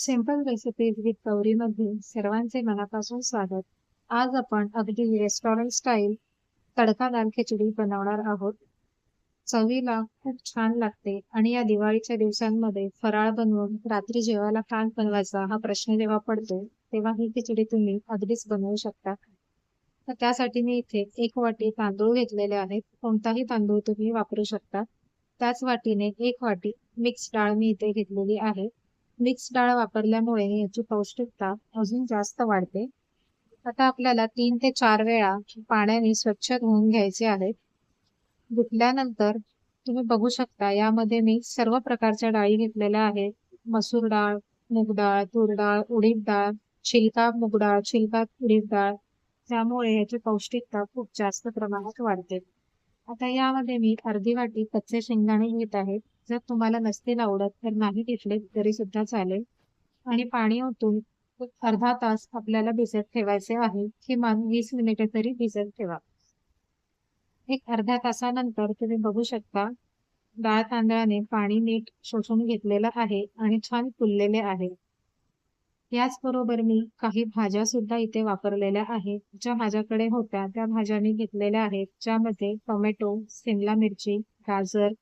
Simple recipes with गौरीमध्ये सर्वांचे मनापासून स्वागत. आज आपण अगदी रेस्टॉरंट स्टाईल तडका दाल खिचडी बनवणार आहोत. चवीला खूप छान लागते आणि या दिवाळीच्या दिवसांमध्ये फराळ बनवून रात्री जेवायला काय बनवायचा हा प्रश्न जेव्हा पडतो तेव्हा ही खिचडी तुम्ही अगदीच बनवू शकता. तर त्यासाठी मी इथे एक वाटी तांदूळ घेतलेले आहेत. कोणताही तांदूळ तुम्ही वापरू शकता. त्याच वाटीने एक वाटी मिक्स डाळ मी इथे घेतलेली आहे. मिक्स डाळ वापरल्यामुळे याची पौष्टिकता अजून जास्त वाढते. आता आपल्याला तीन ते चार वेळा पाण्याने स्वच्छ धुवून घ्यायचे आहेत. धुतल्यानंतर तुम्ही बघू शकता यामध्ये मी सर्व प्रकारच्या डाळी घेतलेल्या आहेत. मसूर डाळ मूग डाळ तूर डाळ उडीद डाळ छिलका मूग डाळ छिलका उडीद डाळ. त्यामुळे याची पौष्टिकता खूप जास्त प्रमाणात वाढते. आता यामध्ये मी अर्धी वाटी कच्चे शेंगदाणे घेत आहे. जर तुम्हाला नसतील आवडत तर नाही घेतले तरी सुद्धा चालेल. आणि पाणी ओतून अर्धा तास आपल्याला भिजत ठेवायचे आहे. किमान वीस मिनिटे तरी भिजत ठेवा. एक अर्ध्या तासानंतर तुम्ही बघू शकता डाळ तांदळाने पाणी नीट शोषून घेतलेलं आहे आणि छान फुललेले आहे. याचबरोबर मी काही भाज्या सुद्धा इथे वापरलेल्या आहेत ज्या माझ्याकडे होत्या त्या भाज्या मी घेतलेल्या आहेत. ज्यामध्ये टोमॅटो शिमला मिरची गाजर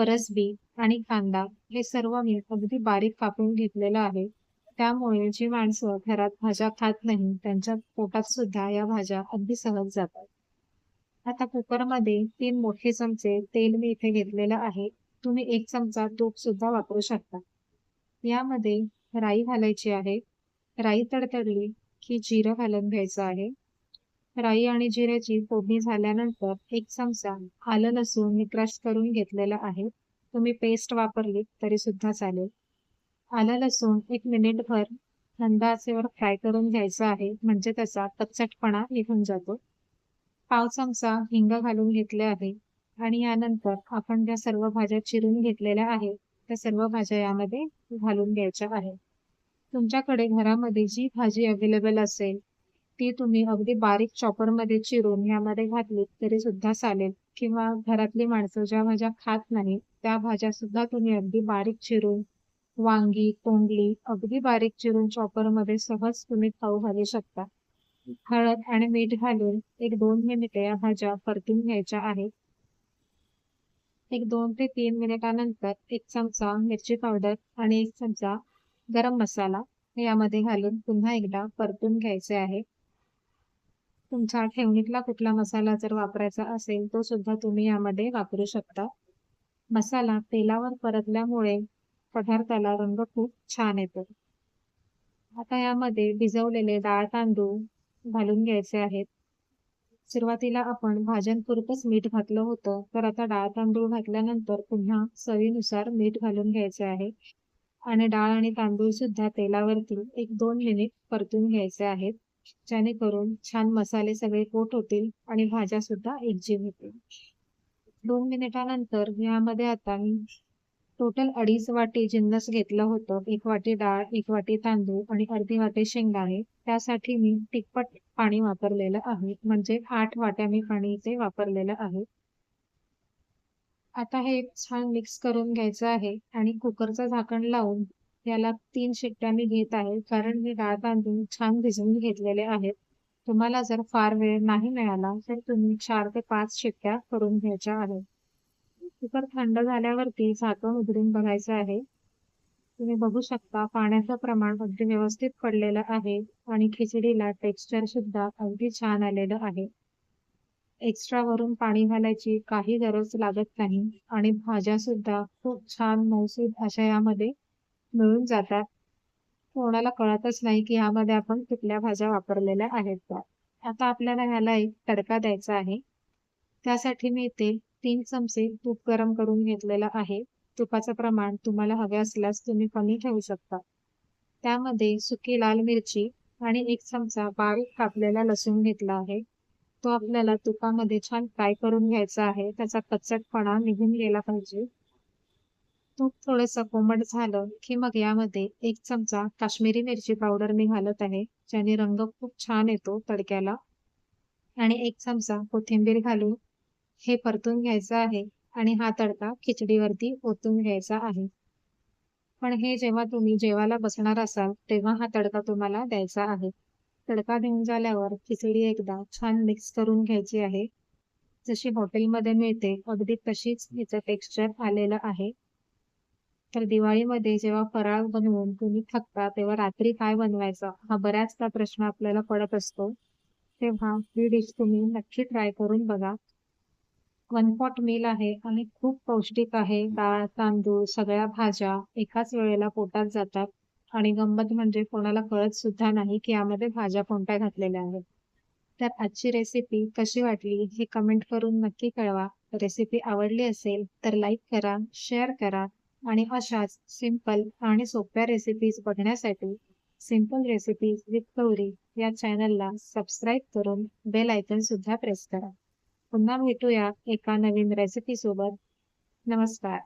फरसबी आणि कांदा हे सर्व मी अगदी बारीक कापून घेतलेलं आहे. त्यामुळे जी माणसं घरात भाज्या खात नाही त्यांच्या पोटात सुद्धा या भाज्या अगदी सहज जातात. आता कुकरमध्ये तीन मोठे चमचे तेल मी इथे घेतलेलं आहे. तुम्ही एक चमचा तूप सुद्धा वापरू शकता. यामध्ये राई घालायची आहे. राई तडतडली की जिरं घालून घ्यायचं आहे. राई आणि जिऱ्याची फोडणी झाल्यानंतर एक चमचा आलं लसूण मी क्रश करून घेतलेला आहे. तुम्ही पेस्ट वापरली तरी सुद्धा चालेल. आलं लसूण एक मिनिटभर थंड असेवर फ्राय करून घ्यायचं आहे. म्हणजे त्याचा कच्चटपणा निघून जातो. पाव चमचा हिंग घालून घेतले आहे. आणि यानंतर आपण ज्या सर्व भाज्या चिरून घेतलेल्या आहेत त्या सर्व भाज्या यामध्ये घालून घ्यायच्या आहेत. तुमच्याकडे घरामध्ये जी भाजी अवेलेबल असेल ती तुम्ही अगदी बारीक चॉपरमध्ये चिरून यामध्ये घातली तरी सुद्धा चालेल. किंवा घरातली माणसं ज्या भाज्या खात नाही त्या भाज्या सुद्धा तुम्ही अगदी बारीक चिरून वांगी तोंडली अगदी बारीक चिरून चॉपरमध्ये सहज तुम्ही खाऊ घालू शकता. हळद आणि मीठ घालून एक दोन मिनिटे या भाज्या परतून घ्यायच्या आहेत. एक दोन ते तीन मिनिटानंतर एक चमचा मिरची पावडर आणि एक चमचा गरम मसाला यामध्ये घालून पुन्हा एकदा परतून घ्यायचे आहे. तुमचा ठेवणीतला कुठला मसाला जर वापरायचा असेल तो सुद्धा तुम्ही यामध्ये वापरू शकता. मसाला तेलावर परतल्यामुळे पदार्थाला रंग खूप छान येतो. आता यामध्ये भिजवलेले डाळ तांदूळ घालून घ्यायचे आहेत. सुरुवातीला आपण भाज्यांपुरतच मीठ घातलं होतं तर आता डाळ तांदूळ घातल्यानंतर पुन्हा चवीनुसार मीठ घालून घ्यायचे आहे. आणि डाळ आणि तांदूळ सुद्धा तेलावरती एक दोन मिनिट परतून घ्यायचे आहेत. जेणेकरून छान मसाले सगळे कोट होतील आणि भाज्या सुद्धा एकजीव होतील. दोन मिनिटानंतर यामध्ये आता मी टोटल अडीच वाटी जिन्नस घेतलं होतं. एक वाटी डाळ एक वाटी तांदूळ आणि अर्धी वाटी शेंगदाणे. त्यासाठी मी तिप्पट पाणी वापरलेलं आहे. म्हणजे आठ वाट्या मी पाणी इथे वापरलेलं आहे. आता हे छान मिक्स करून घ्यायचं आहे आणि कुकरचं झाकण लावून याला तीन शिट्ट्या मी घेत आहे. कारण मी डाळ तांदूळ छान भिजवून घेतलेले आहेत. तुम्हाला जर फार वेळ नाही मिळाला तर तुम्ही चार ते पाच शिट्ट्या करून घ्यायच्या आहेत. कुकर थंड झाल्यावरती झाकण उघडून बघायचं आहे. तुम्ही बघू शकता पाण्याचं प्रमाण अगदी व्यवस्थित पडलेलं आहे आणि खिचडीला टेक्स्चर सुद्धा अगदी छान आलेलं आहे. एक्स्ट्रा वरून पाणी घालायची काही गरज लागत नाही आणि भाज्या सुद्धा खूप छान मौसूद अशा यामध्ये मिळून जातात. कोणाला कळतच नाही की यामध्ये आपण कुठल्या भाज्या वापरलेल्या आहेत त्या आता आपल्याला ह्याला एक तडका द्यायचा आहे. त्यासाठी मी इथे तीन चमचे तूप गरम करून घेतलेलं आहे. तुपाचं प्रमाण तुम्हाला हवे असल्यास तुम्ही कमी ठेवू शकता. त्यामध्ये सुकी लाल मिरची आणि एक चमचा बारीक कापलेला लसूण घेतला आहे. तो आपल्याला तुपामध्ये छान फ्राय करून घ्यायचा आहे. त्याचा कच्चटपणा निघून गेला पाहिजे. तूप थोडस कोमट झालं की मग यामध्ये एक चमचा काश्मीरी मिरची पावडर मी घालत आहे ज्याने रंग खूप छान येतो तडक्याला. आणि एक चमचा कोथिंबीर घालून हे परतून घ्यायचं आहे आणि हा तडका खिचडीवरती ओतून घ्यायचा आहे. पण हे जेव्हा तुम्ही जेवायला बसणार असाल तेव्हा हा तडका तुम्हाला द्यायचा आहे. तडका देऊन झाल्यावर खिचडी एकदा छान मिक्स करून घ्यायची आहे. जशी हॉटेलमध्ये मिळते अगदी तशीच हिचं टेक्स्चर आलेलं आहे. तर दिवाळीमध्ये जेव्हा फराळ बनवून तुम्ही थकता तेव्हा रात्री काय बनवायचं? हा बऱ्याचदा प्रश्न आपल्याला पडत असतो. तेव्हा ही डिश तुम्ही नक्की ट्राय करून बघा. वन पॉट मील आहे आणि खूप पौष्टिक आहे. डाळ तांदूळ सगळ्या भाज्या एकाच वेळेला पोटात जातात. आणि गंमत म्हणजे कोणाला कळत सुद्धा नाही की यामध्ये भाज्या कोणत्या घातलेल्या आहेत. तर आजची रेसिपी कशी वाटली हे कमेंट करून नक्की कळवा. रेसिपी आवडली असेल तर लाईक करा शेअर करा. आणि अशाच सिंपल आणि सोप्या रेसिपीज बघण्यासाठी सिंपल रेसिपीज विथ गौरी या चॅनलला सबस्क्राईब करून बेल आयकन सुद्धा प्रेस करा. पुन्हा भेटूया एका नवीन रेसिपी सोबत. नमस्कार.